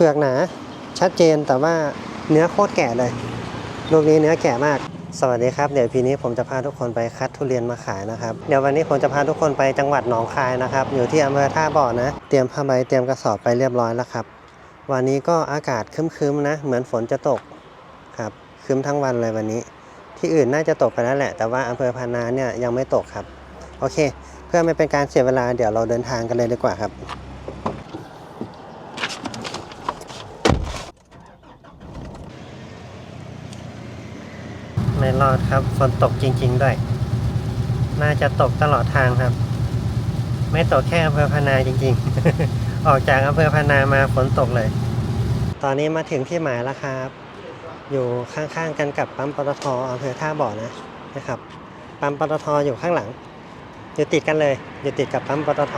ปลือกหนา ชัดเจนแต่ว่าเนื้อโคตรแก่เลย ลูกนี้เนื้อแก่มาก สวัสดีครับ เดี๋ยวพีนี้ผมจะพาทุกคนไปคัดทุเรียนมาขายนะครับ เดี๋ยววันนี้ผมจะพาทุกคนไปจังหวัดหนองคายนะครับ อยู่ที่อำเภอท่าบ่อนะ เตรียมผ้าใบเตรียมกระสอบไปเรียบร้อยแล้วครับ วันนี้ก็อากาศคึ้มๆนะ เหมือนฝนจะตกครับคึ้มทั้งวันเลยวันนี้ ที่อื่นน่าจะตกไปแล้วแหละ แต่ว่าอำเภอพานาเนี่ยยังไม่ตกครับ โอเค เพื่อไม่เป็นการเสียเวลาเดี๋ยวเราเดินทางกันเลยดีกว่าครับ ไม่รอดครับ ฝนตกจริง ๆ ด้วย น่าจะตกตลอดทางครับ ไม่ตกแค่อำเภอพนาจริง ๆ ออกจากอำเภอพนามาฝนตกเลย ตอนนี้มาถึงที่หมายแล้วครับ อยู่ข้างๆกันกับปั๊มปตทอำเภอท่าบ่อนะนะครับ ปั๊มปตทอยู่ข้างหลัง อยู่ติดกันเลย อยู่ติดกับปั๊มปตท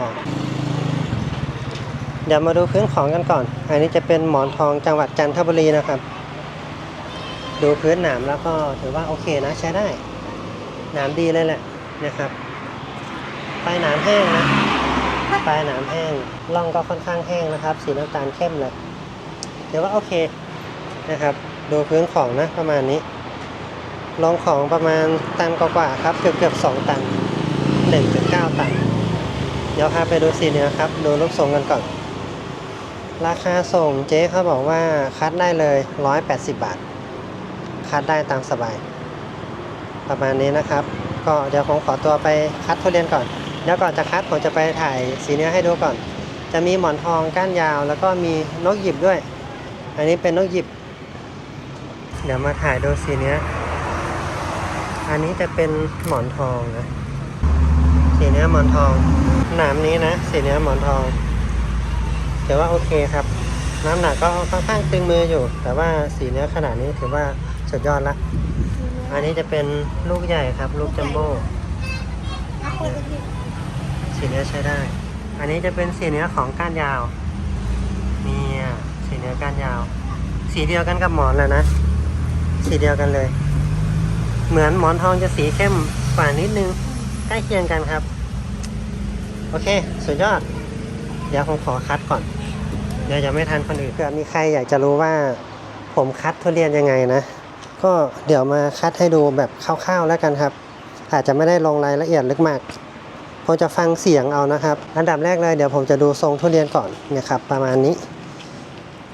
เดี๋ยวมาดูพื้นของกันก่อน อันนี้จะเป็นหมอนทองจังหวัดจันทบุรีนะครับ ดูพื้นหนามแล้วก็ถือว่าโอเคนะใช้ได้ หนามดีเลยแหละนะครับปลายหนามแห้งนะปลายหนามแห้งร่องก็ค่อนข้างแห้งนะครับ สีน้ำตาลเข้มเลยเดี๋ยวว่าโอเคนะครับ ดูพื้นของนะประมาณนี้ลงของประมาณตันกว่าๆครับเกือบเกือบสองตันหนึ่งถึงเก้าตัน เดี๋ยวพาไปดูสีเนื้อครับ ดูรูปทรงกันก่อน ราคาส่งเจ๊เขาบอกว่าคัดได้เลย 180 บาท คัดได้ตามสบาย ประมาณนี้นะครับ ก็เดี๋ยวผมขอตัวไปคัดทุเรียนก่อน เดี๋ยวก่อนจะคัดผมจะไปถ่ายสีเนื้อให้ดูก่อน จะมีหมอนทองก้านยาว แล้วก็มีนกหยิบด้วย อันนี้เป็นนกหยิบ เดี๋ยวมาถ่ายดูสีเนื้อ อันนี้จะเป็นหมอนทองนะ สีเนื้อหมอนทอง หนามนี้นะ สีเนื้อหมอนทองถือว่าโอเคครับ น้ำหนักก็ค่อนข้างตึงมืออยู่ แต่ว่าสีเนื้อขนาดนี้ถือว่า สุดยอดละ อันนี้จะเป็นลูกใหญ่ครับ ลูกจัมโบ้สีเนื้อใช้ได้ อันนี้จะเป็นสีเนื้อของก้านยาวเนี่ยสีเนื้อก้านยาว สีเดียวกันกับหมอนเลยนะ สีเดียวกันเลย เหมือนหมอนทองจะสีเข้มกว่านิดนึง ใกล้เคียงกันครับ โอเค สุดยอด เดี๋ยวผมขอคัดก่อน เดี๋ยวจะไม่ทันคนอื่นเผื่อมีใครอยากจะรู้ว่าผมคัดทุเรียนยังไงนะ ก็เดี๋ยวมาคัดให้ดูแบบคร่าวๆแล้วกันครับ อาจจะไม่ได้ลงรายละเอียดลึกมากผมจะฟังเสียงเอานะครับ อันดับแรกเลยเดี๋ยวผมจะดูทรงทุเรียนก่อนนะครับ ประมาณนี้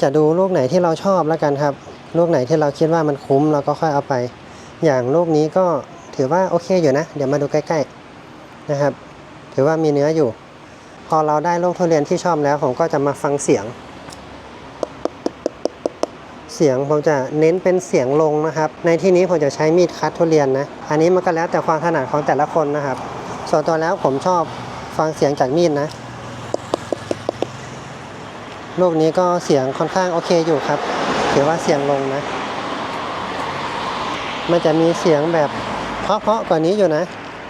จะดูลูกไหนที่เราชอบแล้วกันครับ ลูกไหนที่เราคิดว่ามันคุ้มเราก็ค่อยเอาไป อย่างลูกนี้ก็ถือว่าโอเคอยู่นะ เดี๋ยวมาดูใกล้ๆนะครับ ถือว่ามีเนื้ออยู่ พอเราได้ลูกทุเรียนที่ชอบแล้ว ผมก็จะมาฟังเสียง เสียงผมจะเน้นเป็นเสียงลงนะครับ ในที่นี้ผมจะใช้มีดคัดทุเรียนนะ อันนี้มันก็แล้วแต่ความถนัดของแต่ละคนนะครับ ส่วนตัวแล้วผมชอบฟังเสียงจากมีดนะลูกนี้ก็เสียงค่อนข้างโอเคอยู่ครับถือว่าเสียงลงนะ มันจะมีเสียงแบบเพาะๆกว่านี้อยู่นะ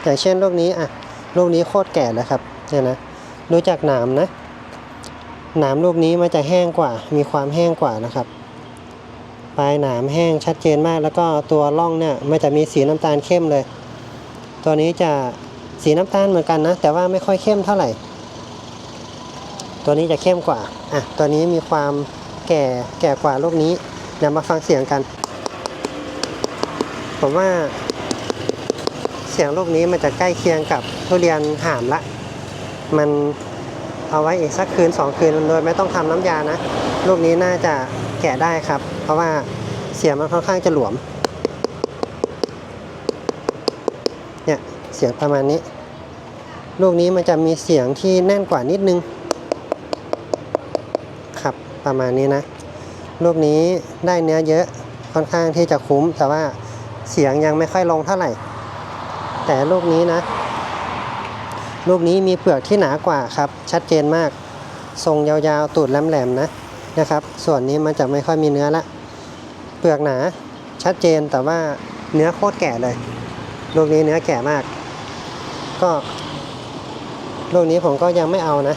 อย่างเช่นลูกนี้อะลูกนี้โคตรแก่เลยครับเนี่ยนะดูจากหนามนะหนามลูกนี้มันจะแห้งกว่า มีความแห้งกว่านะครับ ปลายหนามแห้งชัดเจนมาก แล้วก็ตัวร่องเนี่ยมันจะมีสีน้ำตาลเข้มเลย ตัวนี้จะสีน้ำตาลเหมือนกันนะ แต่ว่าไม่ค่อยเข้มเท่าไหร่ ตัวนี้จะเข้มกว่าอะตัวนี้มีความแก่แก่กว่าลูกนี้เดี๋ยวมาฟังเสียงกัน ผมว่า เสียงลูกนี้มันจะใกล้เคียงกับทุเรียนห่ามละ มันเอาไว้อีกสักคืนสองคืนโดยไม่ต้องทำน้ำยานะ ลูกนี้น่าจะ แกะได้ครับ เพราะว่าเสียงมันค่อนข้างจะหลวม เนี่ยเสียงประมาณนี้ ลูกนี้มันจะมีเสียงที่แน่นกว่านิดนึง ครับประมาณนี้นะ ลูกนี้ได้เนื้อเยอะค่อนข้างที่จะคุ้ม แต่ว่าเสียงยังไม่ค่อยลงเท่าไหร่ แต่ลูกนี้นะ ลูกนี้มีเปลือกที่หนากว่าครับ ชัดเจนมาก ทรงยาวๆ ตูดแหลมๆนะ นะครับ ส่วนนี้มันจะไม่ค่อยมีเนื้อละ เปลือกหนาชัดเจนแต่ว่าเนื้อโคตรแก่เลย ลูกนี้เนื้อแก่มาก ก็ลูกนี้ผมก็ยังไม่เอานะ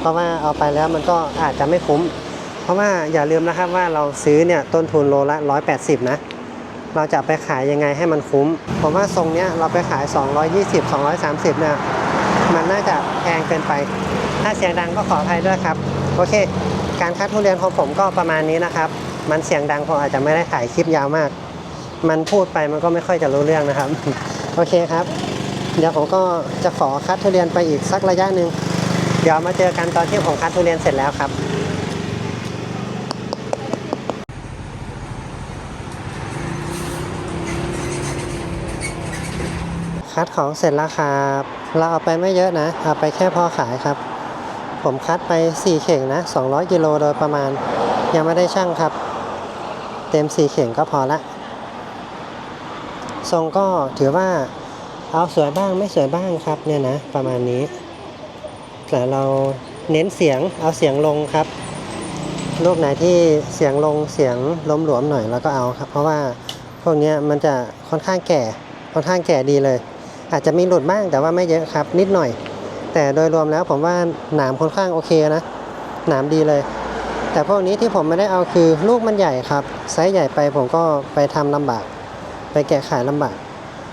เพราะว่าเอาไปแล้วมันก็อาจจะไม่คุ้ม เพราะว่าอย่าลืมนะครับว่าเราซื้อเนี่ยต้นทุนโลละ 180 นะ เราจะไปขายยังไงให้มันคุ้ม ผมว่าทรงเนี้ยเราไปขาย 220 230 เนี่ยมันน่าจะแพงเกินไป ถ้าเสียงดังก็ขออภัยด้วยครับ โอเค การคัดทุเรียนของผมก็ประมาณนี้นะครับ มันเสียงดังผมอาจจะไม่ได้ถ่ายคลิปยาวมาก มันพูดไปมันก็ไม่ค่อยจะรู้เรื่องนะครับ โอเคครับ เดี๋ยวผมก็จะขอคัดทุเรียนไปอีกสักระยะหนึ่งเดี๋ยวมาเจอกันตอนที่ผมคัดทุเรียนเสร็จแล้วครับคัดของเสร็จแล้วครับ เราเอาไปไม่เยอะนะ เอาไปแค่พอขายครับ ผมคัดไป 4 เข่งนะ 200 กิโลโดยประมาณ ยังไม่ได้ช่างครับ เต็ม 4 เข่งก็พอละ ทรงก็ถือว่าเอาสวยบ้างไม่สวยบ้างครับเนี่ยนะ ประมาณนี้ แต่เราเน้นเสียงเอาเสียงลงครับรูปไหนที่เสียงลงเสียงล้มหลวมหน่อยเราก็เอาครับ เพราะว่าพวกนี้มันจะค่อนข้างแก่ค่อนข้างแก่ดีเลย อาจจะมีหลุดบ้างแต่ว่าไม่เยอะครับ นิดหน่อย แต่โดยรวมแล้วผมว่าหนามค่อนข้างโอเคนะ หนามดีเลย แต่พวกนี้ที่ผมไม่ได้เอาคือลูกมันใหญ่ครับไซส์ใหญ่ไปผมก็ไปทำลำบาก ไปแกะขายลำบาก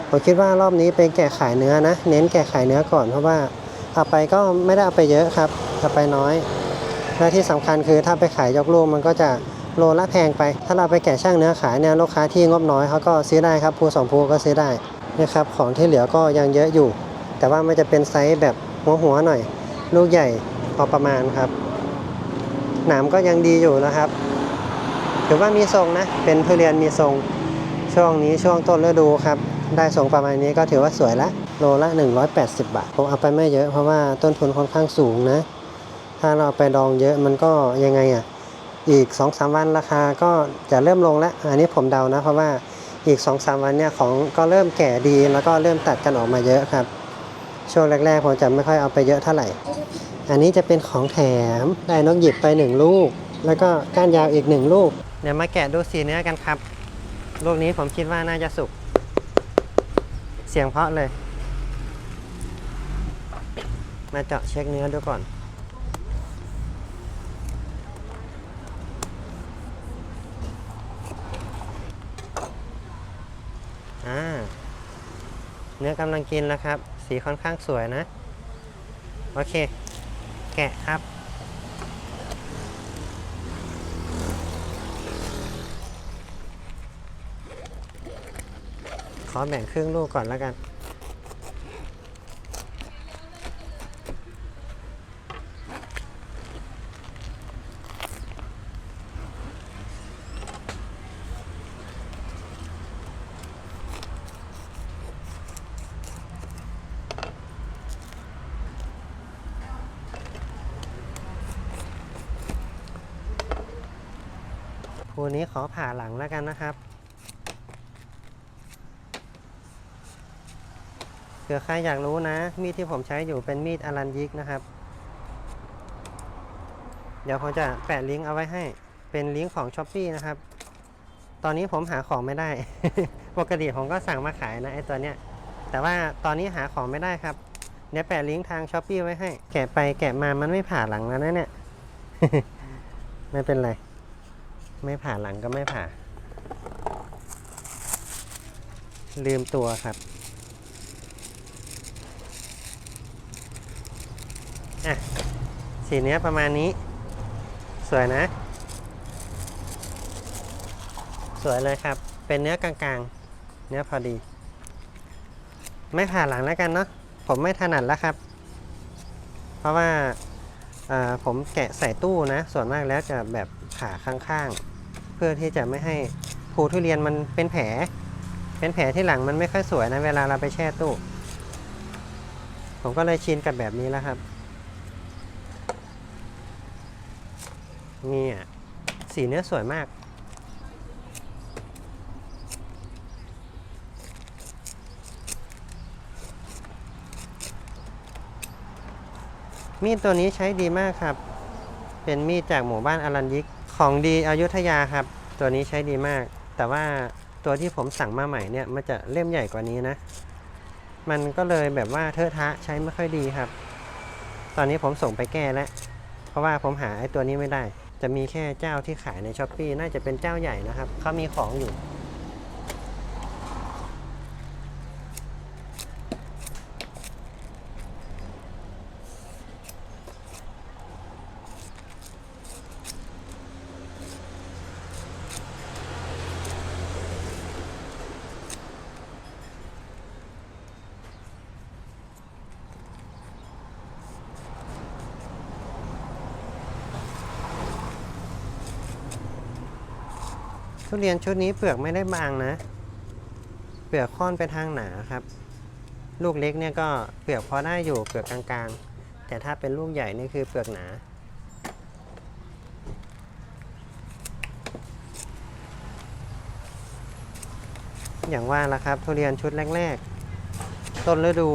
ผมคิดว่ารอบนี้ไปแกะขายเนื้อนะ เน้นแกะขายเนื้อก่อนเพราะว่าเอาไปก็ไม่ได้เอาไปเยอะครับเอาไปน้อย และที่สำคัญคือถ้าไปขายยกลูกมันก็จะโลละแพงไป ถ้าเราไปแกะช่างเนื้อขายเนี่ยลูกค้าที่งบน้อยเขาก็ซื้อได้ครับภูสองภูก็ซื้อได้นะครับของที่เหลือก็ยังเยอะอยู่ แต่ว่ามันจะเป็นไซส์แบบ หัวหัวหน่อย ลูกใหญ่พอประมาณครับ หนามก็ยังดีอยู่นะครับถือว่ามีทรงนะ เป็นทุเรียนมีทรงช่วงนี้ช่วงต้นฤดูครับ ได้ทรงประมาณนี้ก็ถือว่าสวยละ โลละ 180 บาท ผมเอาไปไม่เยอะเพราะว่าต้นทุนค่อนข้างสูงนะ ถ้าเราเอาไปดองเยอะมันก็ยังไงอะ อีก 2-3 วันราคาก็จะเริ่มลงแล้ว อันนี้ผมเดานะ เพราะว่าอีก 2-3 วันเนี่ยของก็เริ่มแก่ดีแล้วก็เริ่มตัดกันออกมาเยอะครับ ช่วงแรกๆผมจะไม่ค่อยเอาไปเยอะเท่าไหร่ อันนี้จะเป็นของแถมได้นกหยิบไป 1 ลูก แล้วก็ก้านยาวอีก 1 ลูก เดี๋ยวมาแกะดูสีเนื้อกันครับ ลูกนี้ผมคิดว่าน่าจะสุก เสียงเพราะเลย มาเจาะเช็คเนื้อดูก่อนอ่าเนื้อกำลังกินแล้วครับ สีค่อนข้างสวยนะ โอเค แกะครับ ขอแบ่งครึ่งลูกก่อนแล้วกัน ภูนี้ขอผ่าหลังแล้วกันนะครับเผื่อใครอยากรู้นะ มีดที่ผมใช้อยู่เป็นมีดอลันยิกนะครับ เดี๋ยวผมจะแปะลิงก์เอาไว้ให้ เป็นลิงก์ของ s h อ p e e นะครับ ตอนนี้ผมหาของไม่ได้ ปกติผมก็สั่งมาขายนะไอตัวเนี้ย แต่ว่าตอนนี้หาของไม่ได้ครับ เดี๋ยวแปะลิงก์ทาง s h อ p e e ไว้ให้ แกะไปแกะมามันไม่ผ่าหลังแล้วนะเนี่ย ไม่เป็นไร ไม่ผ่าหลังก็ไม่ผ่า ลืมตัวครับอะสีเนี้ยประมาณนี้ สวยนะ สวยเลยครับ เป็นเนื้อกลางๆ เนื้อพอดี ไม่ผ่าหลังแล้วกันเนาะผมไม่ถนัดแล้วครับ เพราะว่าผมแกะใส่ตู้นะ ส่วนมากแล้วจะแบบผ่าข้างๆ พื่อที่จะไม่ให้ภูทุเรียนมันเป็นแผล เป็นแผลที่หลังมันไม่ค่อยสวยนะเวลาเราไปแช่ตู้ ผมก็เลยชินกับแบบนี้แล้วครับนี่อะสีเนื้อสวยมาก มีดตัวนี้ใช้ดีมากครับ เป็นมีดจากหมู่บ้านอารันยิก ของดีอยุธยาครับ ตัวนี้ใช้ดีมาก แต่ว่าตัวที่ผมสั่งมาใหม่เนี่ยมันจะเล่มใหญ่กว่านี้นะ มันก็เลยแบบว่าเทอะทะใช้ไม่ค่อยดีครับ ตอนนี้ผมส่งไปแก้แล้ว เพราะว่าผมหาไอ้ตัวนี้ไม่ได้ จะมีแค่เจ้าที่ขายในช้อปปีน่าจะเป็นเจ้าใหญ่นะครับเขามีของอยู่ ทุเรียนชุดนี้เปลือกไม่ได้บางนะ เปลือกค่อนไปทางหนาครับ ลูกเล็กเนี่ยก็เปลือกพอได้อยู่เปลือกกลางๆ แต่ถ้าเป็นลูกใหญ่นี่คือเปลือกหนา อย่างว่าละครับ ทุเรียนชุดแรก ๆ ต้นฤดู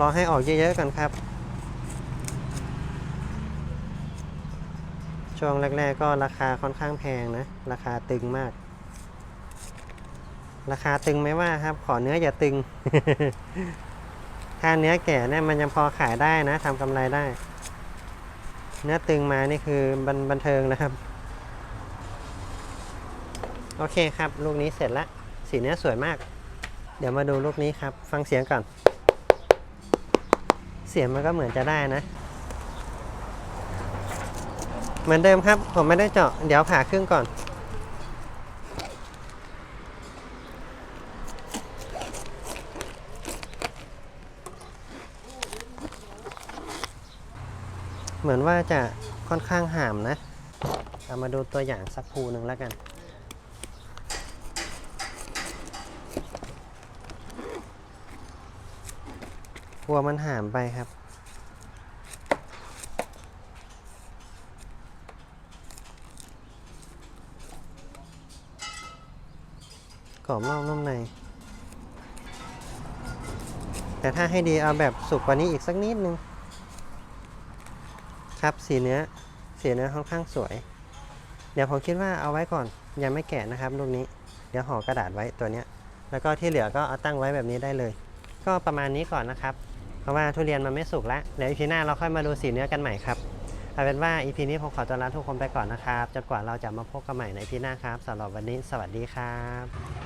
รอให้ออกเยอะๆกันครับ ช่วงแรก ๆ ก็ราคาค่อนข้างแพงนะ ราคาตึงมาก ราคาตึงไม่ว่าครับ ขอเนื้ออย่าตึง ถ้าเนื้อแก่เนี่ยมันยังพอขายได้นะทำกำไรได้ เนื้อตึงมานี่คือบันบันเทิงนะครับ โอเคครับ ลูกนี้เสร็จแล้ว สีเนื้อสวยมาก เดี๋ยวมาดูลูกนี้ครับ ฟังเสียงก่อน เสียงมันก็เหมือนจะได้นะ เหมือนเดิมครับ ผมไม่ได้เจาะ เดี๋ยวผ่าครึ่งก่อน เหมือนว่าจะค่อนข้างห่ามนะ เรามาดูตัวอย่างสักภูหนึ่งแล้วกันกลัวมันห่ามไปครับ รอบนอกนุ่มใน แต่ถ้าให้ดีเอาแบบสุกกว่านี้อีกสักนิดนึง ครับสีเนื้อสีเนื้อค่อนข้างสวย เดี๋ยวผมคิดว่าเอาไว้ก่อน ยังไม่แกะนะครับลูกนี้ เดี๋ยวห่อกระดาษไว้ตัวเนี้ย แล้วก็ที่เหลือก็เอาตั้งไว้แบบนี้ได้เลย ก็ประมาณนี้ก่อนนะครับ เพราะว่าทุเรียนมันไม่สุกแล้วเดี๋ยวอีพีหน้าเราค่อยมาดูสีเนื้อกันใหม่ครับเอาเป็นว่าอีพีนี้ผมขอตัวลาทุกคนไปก่อนนะครับ จนกว่าเราจะมาพบกันใหม่ในพีหน้าครับสำหรับวันนี้ สวัสดีครับ